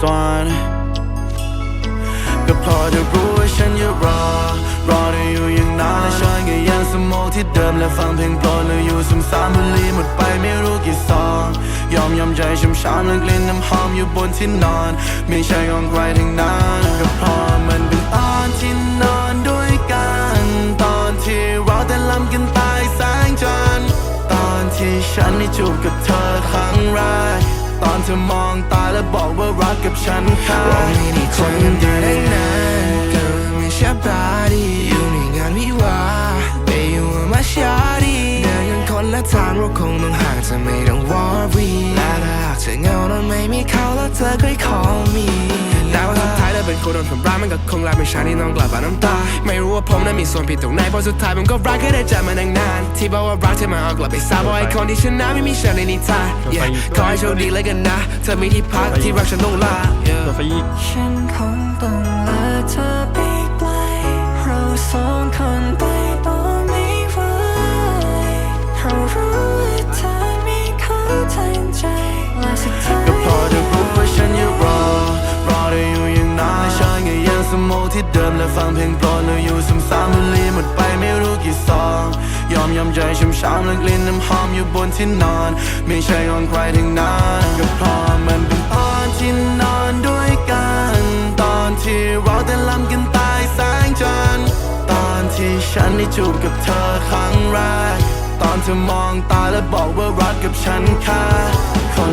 สวนก็พอจะรู้ว่าฉันยังรอ รอได้อยู่อย่างนานและฉันก็ยังสมองที่เดิมและฟังเพลงโปรดแล้วอยู่ซ้ำๆบุหรี่หมดไปไม่รู้กี่ซอง ยอมยอมใจช้ำช้ำและกลิ่นน้ำหอมอยู่บนที่นอน ไม่ใช่ของใครทั้งนั้นก็พราะมันเป็นตอนที่นอนด้วยกัน ตอนที่เราแต่ลำกันตายแสงจันทร์ตอนที่ฉันได้จูบกับเธอครั้งแรก ตอนเธอมองตาและบอกว่ารักกับฉันค่ะเราไม่ได้เจอกันมาตั้งนานก็ไม่ใช่บาดีอยู่ในงานวิวาห์แต่อยู่มาชาดีเดินกันคนละทางเราคงต้องห่างจะไม่ต้องวอรีและถ้าหากเธอเหงาแล้วไม่มีเขาแล้วเธอก็ call me แต่ว่าสุดท้าย เธอเป็นคนโดนทำร้ายมันก็คงลาเป็นฉันที่ต้องกลับบ้านน้ำตา ไม่รู้ว่าผมนั้นมีส่วนผิดตรงไหนเพราะสุดท้ายผมก็รักแค่ได้เจอมาตั้งนานที่บอกว่ารักเธอมาเอากลับไปซาบอกไอ้คนที่ชนะไม่มีฉันในนิทาน yeah ขอให้โชคดีแล้วกันนะ เธอมีที่พักที่รักฉันต้องลา yeah ตัวไฟอีกฉันคงต้องลาเธอไปไกลเราสองคนไปต่อไม่ไหวเพราะรู้ว่าเธอไม่เข้าใจใจและสุดท้าย สมองที่เดิมและฟังเพลงโปรดแล้วอยู่ซ้ำๆบุหรี่หมดไปไม่รู้กี่ซองยอมยอมใจช้ำช้ำและกลิ่นน้ำหอมอยู่บนที่นอน ไม่ใช่ของใครทั้งนั้นก็พราะมันเป็นตอนที่นอนด้วยกัน ตอนที่เราแต่ลำกันตายแสงจันทร์ตอนที่ฉันได้จูบกับเธอครั้งแรกตอนเธอมองตาและบอกว่ารักกับฉันค่ะ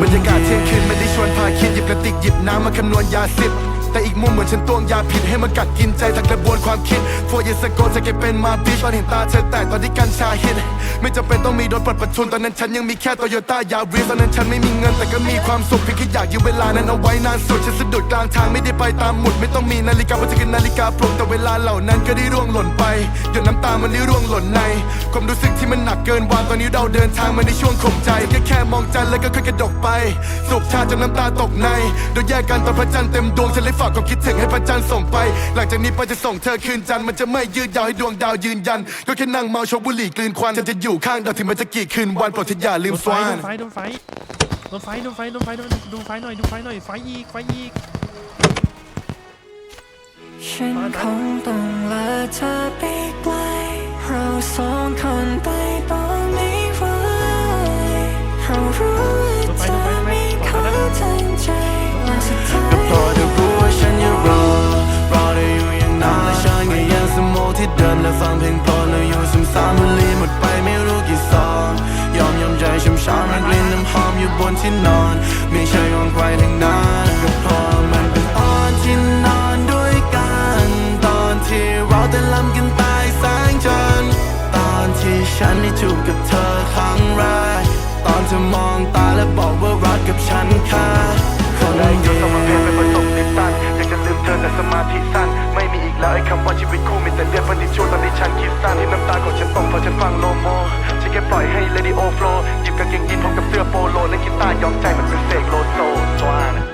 บรรยากาศเที่ยงคืนไม่ได้ชวนพาคิดหยิบกระติกหยิบน้ำมาคำนวณยาสิบ แต่อีกมุมเหมือนฉันตวงยาผิดให้มันกัดกินใจทั้งกระบวนความคิด for years ago เธอแกเป็นมาบิชตอนเห็นตาเธอแตกตอนที่กัญชาฮิตไม่จำเป็นต้องมีรถปลดประทุนตอนนั้นฉันยังมีแค่โตโยต้ายาริสตอนนั้นฉันไม่มีเงินแต่ก็มีความสุขเพียงแค่อยากยืมเวลานั้นเอาไว้นานสุดฉันสะดุดกลางทางไม่ได้ไปตามหมุดไม่ต้องมีนาฬิกาเพราะจะคือนาฬิกาปลุกแต่เวลาเหล่านั้นก็ได้ร่วงหล่นไปหยดน้ำตามันได้ร่วงหล่นในความรู้สึกที่มันหนักเกินวางตอนนี้เราเดินทางมาในช่วงข่มใจแค่แค่มองจันแล้วก็ค่อยกระดกไปสุขชาจนน้ำตาตกในโดยแยกกันตอนพระจันทร์เต็มดวงฉันเลยากความคิดถึงให้พระจันทร์ส่งไป หลังจากนี้ไปจะส่งเธอคืนจันทร์มันจะไม่ยืดยาวให้ดวงดาวยืนยัน ก็แค่นั่งเมาชกบุหรี่กลืนควันฉันจะอยู่ข้างดาวถึงมันจะกี่คืนวันโปรดเธออย่าลืมสวาโดนนไฟโดนไฟโดนไฟโดนไฟโดนไฟโดนดูไฟหน่อยดูไฟหน่อยไฟอีกไฟอีก ฉันคงต้องลาเธอไปไกลเราสองคนไป เดิมและฟังเพลงโปรดแล้วอยู่ซ้ำๆบุหรี่หมดไปไม่รู้กี่ซองยอมยอมใจช้ำช้ำและกลิ่นน้ำหอมอยู่บนที่นอน ไม่ใช่ของใครทั้งนั้นก็พราะมันเป็นตอนที่นอนด้วยกัน ตอนที่เราแต่ลำกันตายแสงจันทร์ตอนที่ฉันได้จูบกับเธอครั้งแรกตอนเธอมองตาและบอกว่ารักกับฉันค่ะคนเดียว แกปล่อยให้เลดี้โอฟล์หยิบกางเกงยีนพร้อมกับเสื้อโปโลแล่นกีตาร์ย้อมใจเหมือนเป็นเสกโลโซจ้านะ